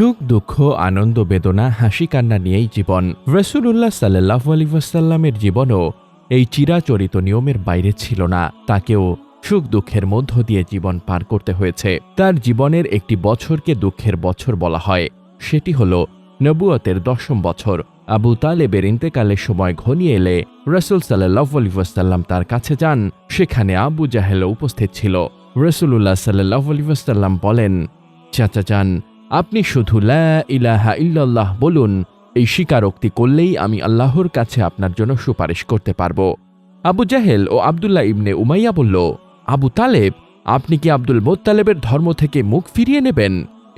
সুখ, দুঃখ, আনন্দ, বেদনা, হাসি, কান্না নিয়েই জীবন। রসুল্লাহ সাল্লাহ আলী ওয়াসাল্লামের জীবনও এই চিরাচরিত নিয়মের বাইরে ছিল না। তাকেও সুখ, দুঃখের মধ্য দিয়ে জীবন পার করতে হয়েছে। তার জীবনের একটি বছরকে দুঃখের বছর বলা হয়। সেটি হল নবুয়তের দশম বছর। আবু তালেবের ইন্তেকালের সময় ঘনিয়ে এলে রসুল সাল্লাহ আলী ওয়াসাল্লাম তার কাছে যান। সেখানে আবু জাহেল উপস্থিত ছিল। রসুল্লাহ সাল্লাহ আলী ওয়াসাল্লাম বলেন, চাচা যান আপনি শুধু লা ইলাহা ইল্লাল্লাহ বলুন, এই স্বীকারোক্তি করলেই আমি আল্লাহর কাছে আপনার জন্য সুপারিশ করতে পারব। আবু জাহেল ও আবদুল্লাহ ইবনে উমাইয়া বলল, আবু তালেব, আপনি কি আব্দুল মোত্তালেবের ধর্ম থেকে মুখ ফিরিয়ে নেবেন?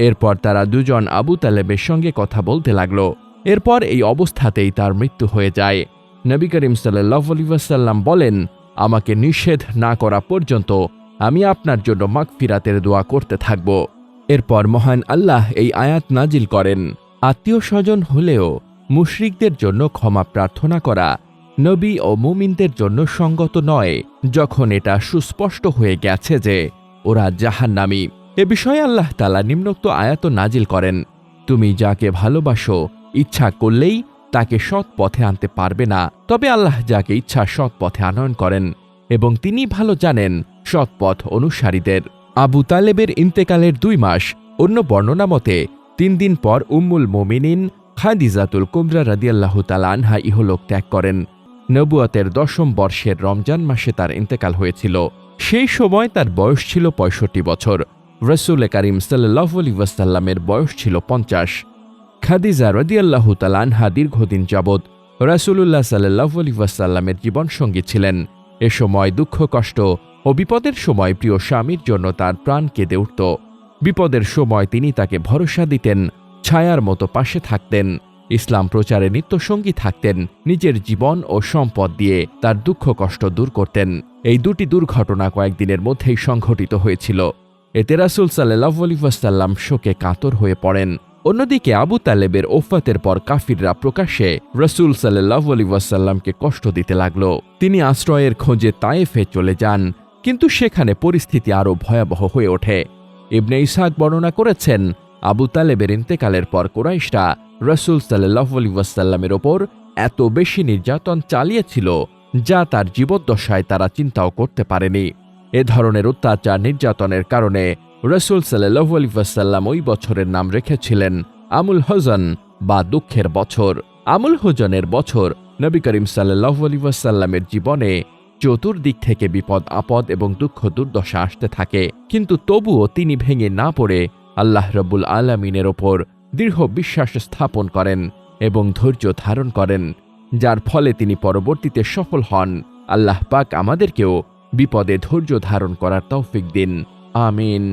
এরপর তারা দুজন আবু তালেবের সঙ্গে কথা বলতে লাগল। এরপর এই অবস্থাতেই তার মৃত্যু হয়ে যায়। নবী করিম সাল্লাহ আলিবাসাল্লাম বলেন, আমাকে নিষেধ না করা পর্যন্ত আমি আপনার জন্য মাগফিরাতের দোয়া করতে থাকব। এরপর মহান আল্লাহ এই আয়াত নাজিল করেন। আত্মীয় স্বজন হলেও মুশরিকদের জন্য ক্ষমা প্রার্থনা করা নবী ও মুমিনদের জন্য সঙ্গত নয়, যখন এটা সুস্পষ্ট হয়ে গেছে যে ওরা জাহান্নামী। এ বিষয়ে আল্লাহ তালা নিম্নোক্ত আয়াত নাজিল করেন, তুমি যাকে ভালোবাসো, ইচ্ছা করলেই তাকে সৎ পথে আনতে পারবে না, তবে আল্লাহ যাকে ইচ্ছা সৎ পথে আনয়ন করেন এবং তিনি ভালো জানেন সৎ পথ অনুসারীদের। আবু তালেবের ইন্তেকালের দুই মাস অন্য বর্ণনা মতে, তিন দিন পর উম্মুল মোমিনিন খাদিজাতুল কুমরা রাদিয়াল্লাহু তালা আনহা ইহলোক ত্যাগ করেন। নবুয়াতের দশম বর্ষের রমজান মাসে তার ইন্তেকাল হয়েছিল। সেই সময় তার বয়স ছিল পঁয়ষট্টি বছর। রসুল করিম সাল্লাহ আলী ওয়াসাল্লামের বয়স ছিল পঞ্চাশ। খাদিজা রদিয়াল্লাহু তালা আনহা দীর্ঘদিন যাবৎ রাসুলুল্লাহ সাল্লাহ আলী ওয়াসাল্লামের জীবনসঙ্গী ছিলেন। এ সময় দুঃখ কষ্ট ও বিপদের সময় প্রিয় স্বামীর জন্য তার প্রাণ কেঁদে উঠত। বিপদের সময় তিনি তাকে ভরসা দিতেন, ছায়ার মতো পাশে থাকতেন, ইসলাম প্রচারে নিত্যসঙ্গী থাকতেন, নিজের জীবন ও সম্পদ দিয়ে তার দুঃখ কষ্ট দূর করতেন। এই দুটি দুর্ঘটনা কয়েকদিনের মধ্যেই সংঘটিত হয়েছিল। এতে রাসুল সাল্লাহ আলিফাসাল্লাম শোকে কাতর হয়ে পড়েন। অন্যদিকে আবু তালেবের ওফাতের পর কাফিররা প্রকাশ্যে রসুল সাল্লাহ আলী ওয়াসাল্লামকে কষ্ট দিতে লাগল। তিনি আশ্রয়ের খোঁজে তায়েফে চলে যান। কিন্তু সেখানে পরিস্থিতি আরও ভয়াবহ হয়ে ওঠে। ইবনে ইসাক বর্ণনা করেছেন, আবু তালেবের ইন্তেকালের পর কোরাইশরা রসুল সাল্লাহ আলী ওয়াসাল্লামের ওপর এত বেশি নির্যাতন চালিয়েছিল যা তার জীবদ্দশায় তারা চিন্তাও করতে পারেনি। এ ধরনের অত্যাচার নির্যাতনের কারণে রসুল সাল্লাহ ওয়াসাল্লাম ওই বছরের নাম রেখেছিলেন আমুল হজন বা দুঃখের বছর। আমুল হোজনের বছর নবী করিম সাল্লাহ আলী ওয়াসাল্লামের জীবনে চতুর্দিক থেকে বিপদ, আপদ এবং দুঃখ দুর্দশা আসতে থাকে। কিন্তু তবুও তিনি ভেঙে না পড়ে আল্লাহ রব্বুল আলমিনের ওপর দৃঢ় বিশ্বাস স্থাপন করেন এবং ধৈর্য ধারণ করেন, যার ফলে তিনি পরবর্তীতে সফল হন। আল্লাহ পাক আমাদেরকেও বিপদে ধৈর্য ধারণ করার তৌফিক দিন। আমিন।